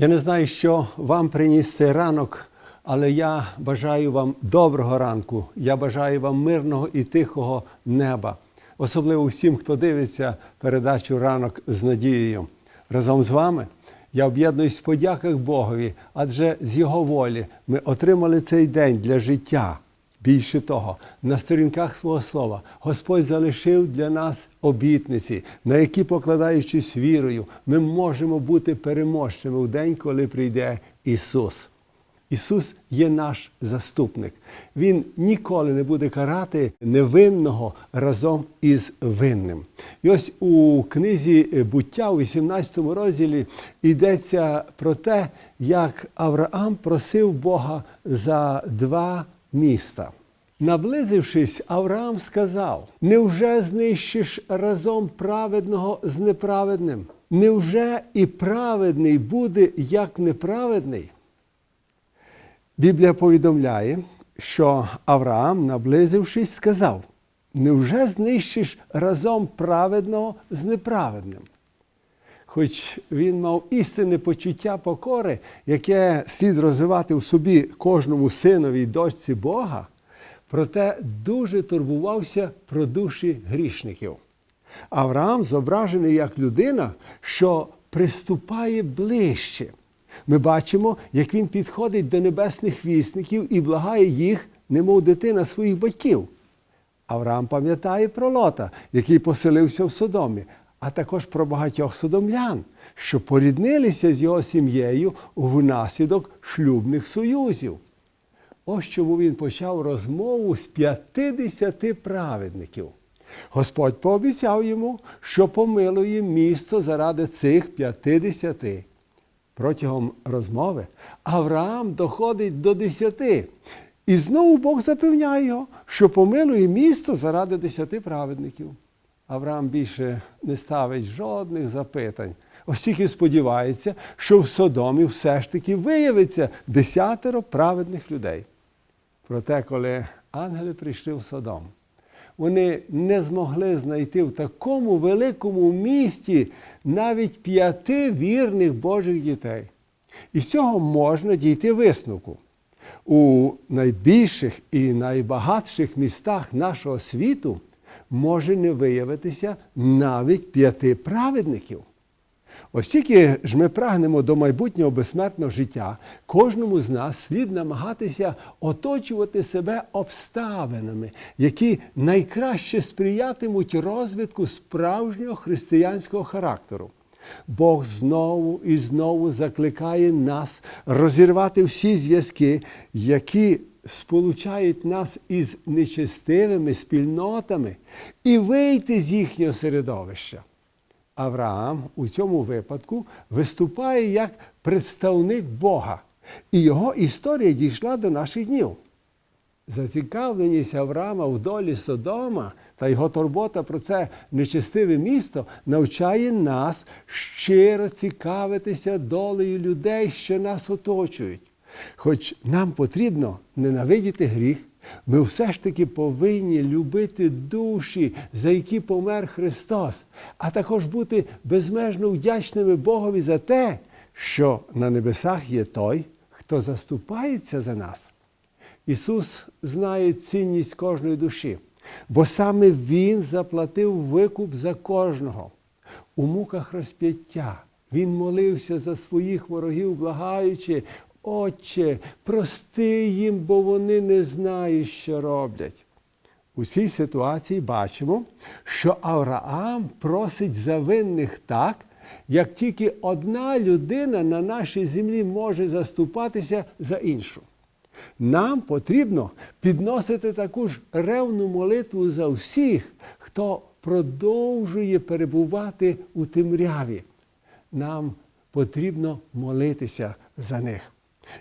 Я не знаю, що вам приніс цей ранок, але я бажаю вам доброго ранку. Я бажаю вам мирного і тихого неба. Особливо всім, хто дивиться передачу ранок з надією. Разом з вами я об'єднуюсь в подяках Богові, адже з Його волі ми отримали цей день для життя. Більше того, на сторінках свого слова Господь залишив для нас обітниці, на які, покладаючись вірою, ми можемо бути переможцями в день, коли прийде Ісус. Ісус є наш заступник. Він ніколи не буде карати невинного разом із винним. І ось у книзі буття, у 18 розділі, йдеться про те, як Авраам просив Бога за два міста. Наблизившись, Авраам сказав: Невже знищиш разом праведного з неправедним? Невже і праведний буде як неправедний? Біблія повідомляє, що Авраам, наблизившись, сказав: Невже знищиш разом праведного з неправедним? Хоч він мав істинне почуття покори, яке слід розвивати в собі кожному синові й дочці Бога, проте дуже турбувався про душі грішників. Авраам зображений як людина, що приступає ближче. Ми бачимо, як він підходить до небесних вісників і благає їх, немов дитина своїх батьків. Авраам пам'ятає про Лота, який поселився в Содомі, а також про багатьох содомлян, що поріднилися з його сім'єю внаслідок шлюбних союзів. Ось чому він почав розмову з 50 праведників. Господь пообіцяв йому, що помилує місто заради цих 50. Протягом розмови Авраам доходить до десяти. І знову Бог запевняє його, що помилує місто заради десяти праведників. Авраам більше не ставить жодних запитань, ось тільки сподівається, що в Содомі все ж таки виявиться десятеро праведних людей. Проте, коли ангели прийшли в Содом, вони не змогли знайти в такому великому місті навіть п'яти вірних Божих дітей. І з цього можна дійти висновку. У найбільших і найбагатших містах нашого світу може не виявитися навіть п'яти праведників. Ось тільки ж ми прагнемо до майбутнього безсмертного життя, кожному з нас слід намагатися оточувати себе обставинами, які найкраще сприятимуть розвитку справжнього християнського характеру. Бог знову і знову закликає нас розірвати всі зв'язки, які сполучають нас із нечестивими спільнотами, і вийти з їхнього середовища. Авраам у цьому випадку виступає як представник Бога, і його історія дійшла до наших днів. Зацікавленість Авраама в долі Содома та його турбота про це нечестиве місто навчає нас щиро цікавитися долею людей, що нас оточують. Хоч нам потрібно ненавидіти гріх, ми все ж таки повинні любити душі, за які помер Христос, а також бути безмежно вдячними Богові за те, що на небесах є той, хто заступається за нас. Ісус знає цінність кожної душі, бо саме Він заплатив викуп за кожного. У муках розп'яття Він молився за своїх ворогів, благаючи, Отче, прости їм, бо вони не знають, що роблять. У цій ситуації бачимо, що Авраам просить за винних так, як тільки одна людина на нашій землі може заступатися за іншу. Нам потрібно підносити таку ж ревну молитву за всіх, хто продовжує перебувати у темряві. Нам потрібно молитися за них.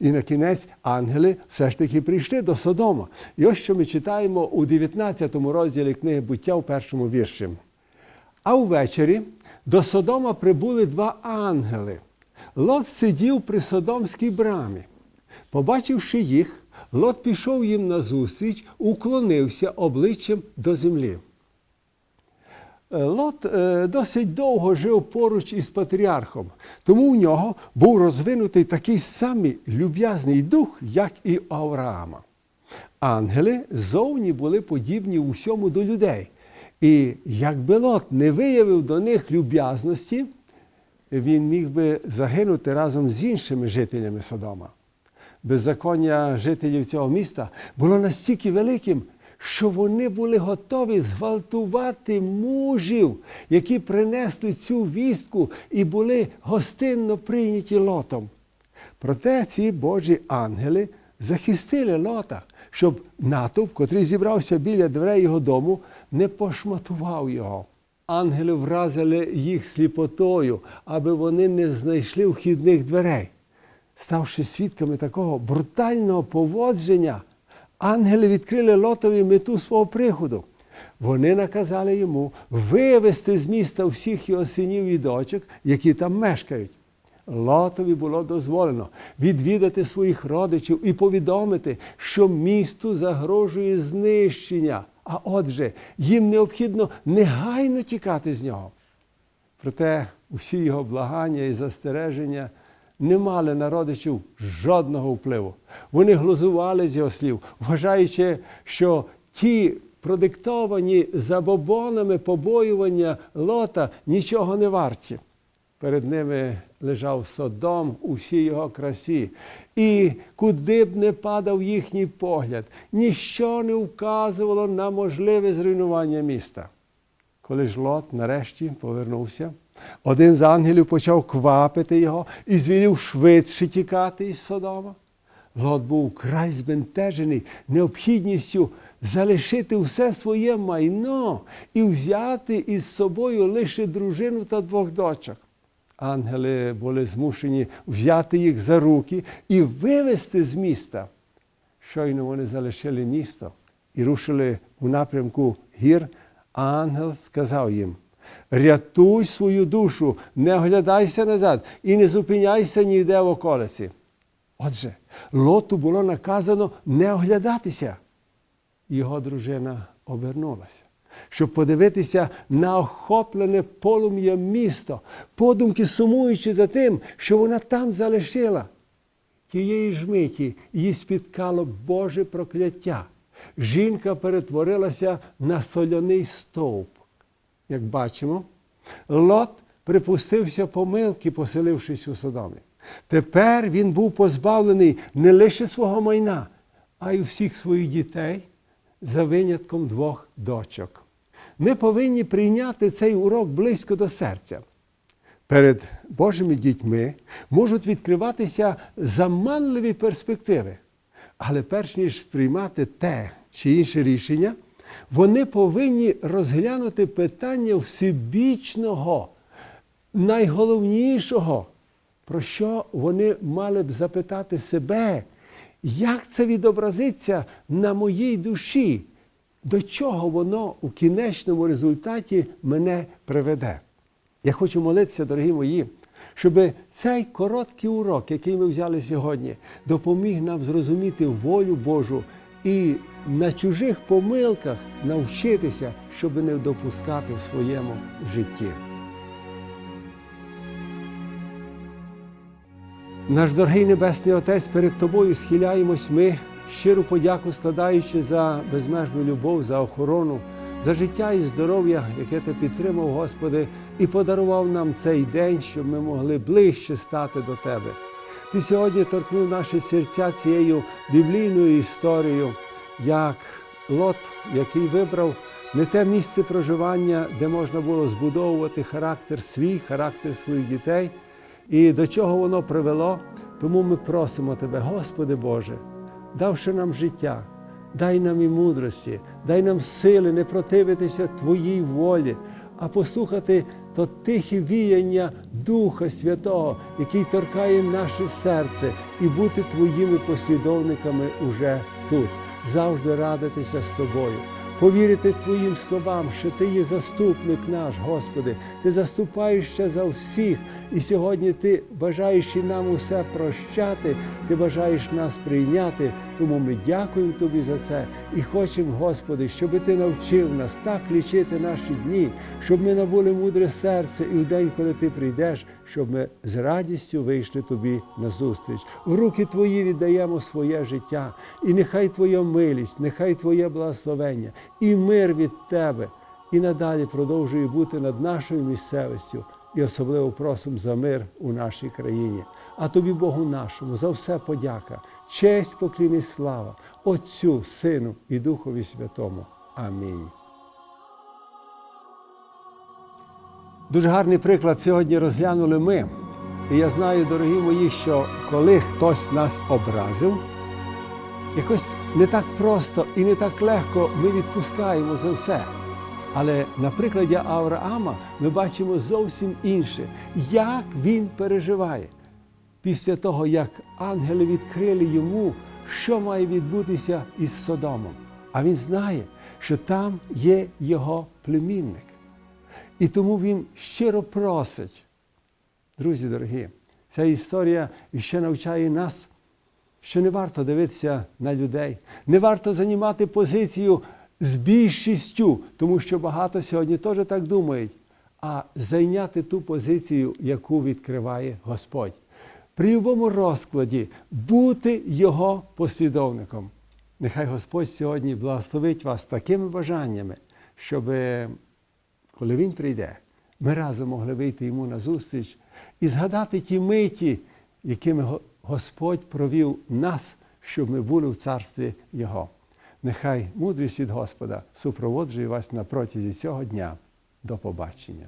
І на кінець ангели все ж таки прийшли до Содома. І ось що ми читаємо у 19 розділі книги буття у першому вірші. А увечері до Содома прибули два ангели. Лот сидів при Содомській брамі. Побачивши їх, Лот пішов їм назустріч, уклонився обличчям до землі. Е, Лот е, досить довго жив поруч із патріархом, тому у нього був розвинутий такий самий люб'язний дух, як і у Авраама. Ангели зовні були подібні у всьому до людей. І якби Лот не виявив до них люб'язності, він міг би загинути разом з іншими жителями Содома. Беззаконня жителів цього міста було настільки великим, що вони були готові зґвалтувати мужів, які принесли цю вістку і були гостинно прийняті лотом. Проте ці Божі ангели захистили лота, щоб натовп, котрий зібрався біля дверей його дому, не пошматував його. Ангели вразили їх сліпотою, аби вони не знайшли вхідних дверей. Ставши свідками такого брутального поводження, ангели відкрили лотові мету свого приходу. Вони наказали йому вивезти з міста всіх його синів і дочок, які там мешкають. Лотові було дозволено відвідати своїх родичів і повідомити, що місту загрожує знищення. А отже, їм необхідно негайно тікати з нього. Проте усі його благання і застереження не мали на родичів жодного впливу. Вони глузували з його слів, вважаючи, що ті продиктовані забобонами побоювання лота нічого не варті. Перед ними лежав Содом у всій його красі. І куди б не падав їхній погляд, ніщо не вказувало на можливе зруйнування міста. Коли ж Лот нарешті повернувся, один з ангелів почав квапити його і звелів швидше тікати із Содома. Лот був край збентежений необхідністю залишити все своє майно і взяти із собою лише дружину та двох дочок. Ангели були змушені взяти їх за руки і вивезти з міста. Щойно вони залишили місто і рушили у напрямку гір, ангел сказав їм: рятуй свою душу, не оглядайся назад і не зупиняйся ніде в околиці. Отже, лоту було наказано не оглядатися. Його дружина обернулася, щоб подивитися на охоплене полум'я місто, подумки сумуючи за тим, що вона там залишила. Тієї ж миті її спіткало Боже прокляття. Жінка перетворилася на соляний стовп. Як бачимо, Лот припустився помилки, поселившись у Содомі. Тепер він був позбавлений не лише свого майна, а й всіх своїх дітей за винятком двох дочок. Ми повинні прийняти цей урок близько до серця. Перед Божими дітьми можуть відкриватися заманливі перспективи. Але перш ніж приймати те чи інше рішення, вони повинні розглянути питання всебічного, найголовнішого, про що вони мали б запитати себе, як це відобразиться на моїй душі, до чого воно у кінечному результаті мене приведе. Я хочу молитися, дорогі мої, щоб цей короткий урок, який ми взяли сьогодні, допоміг нам зрозуміти волю Божу і на чужих помилках навчитися, щоб не допускати в своєму житті. Наш дорогий Небесний Отець, перед Тобою схиляємось ми, щиру подяку складаючи за безмежну любов, за охорону, за життя і здоров'я, яке ти підтримав, Господи, і подарував нам цей день, щоб ми могли ближче стати до Тебе. Ти сьогодні торкнув наші серця цією біблійною історією, як Лот, який вибрав не те місце проживання, де можна було збудовувати характер свій, характер своїх дітей, і до чого воно привело. Тому ми просимо Тебе, Господи Боже, давши нам життя, дай нам і мудрості, дай нам сили не противитися Твоїй волі, а послухати то тихе віяння Духа Святого, який торкає наше серце, і бути Твоїми послідовниками уже тут, завжди радитися з Тобою. Повірити Твоїм словам, що Ти є заступник наш, Господи, Ти заступаєш ще за всіх, І сьогодні ти бажаєш нам усе прощати, ти бажаєш нас прийняти. Тому ми дякуємо тобі за це. І хочемо, Господи, щоб ти навчив нас так лічити наші дні, щоб ми набули мудре серце і в день, коли ти прийдеш, щоб ми з радістю вийшли тобі на зустріч. В руки Твої віддаємо своє життя, і нехай Твоя милість, нехай Твоє благословення і мир від Тебе. І надалі продовжує бути над нашою місцевістю і особливо просимо за мир у нашій країні. А тобі, Богу нашому, за все подяка, честь, поклін слава, Отцю, Сину і Духові Святому. Амінь. Дуже гарний приклад сьогодні розглянули ми. І я знаю, дорогі мої, що коли хтось нас образив, якось не так просто і не так легко ми відпускаємо за все. Але на прикладі Авраама ми бачимо зовсім інше, як він переживає після того, як ангели відкрили йому, що має відбутися із Содомом. А він знає, що там є його племінник. І тому він щиро просить. Друзі дорогі, ця історія ще навчає нас, що не варто дивитися на людей, не варто займати позицію з більшістю, тому що багато сьогодні теж так думають, а зайняти ту позицію, яку відкриває Господь. При будь-якому розкладі бути Його послідовником. Нехай Господь сьогодні благословить вас такими бажаннями, щоб коли Він прийде, ми разом могли вийти йому на зустріч і згадати ті миті, якими Господь провів нас, щоб ми були в царстві Його. Нехай мудрість від Господа супроводжує вас на протязі цього дня. До побачення.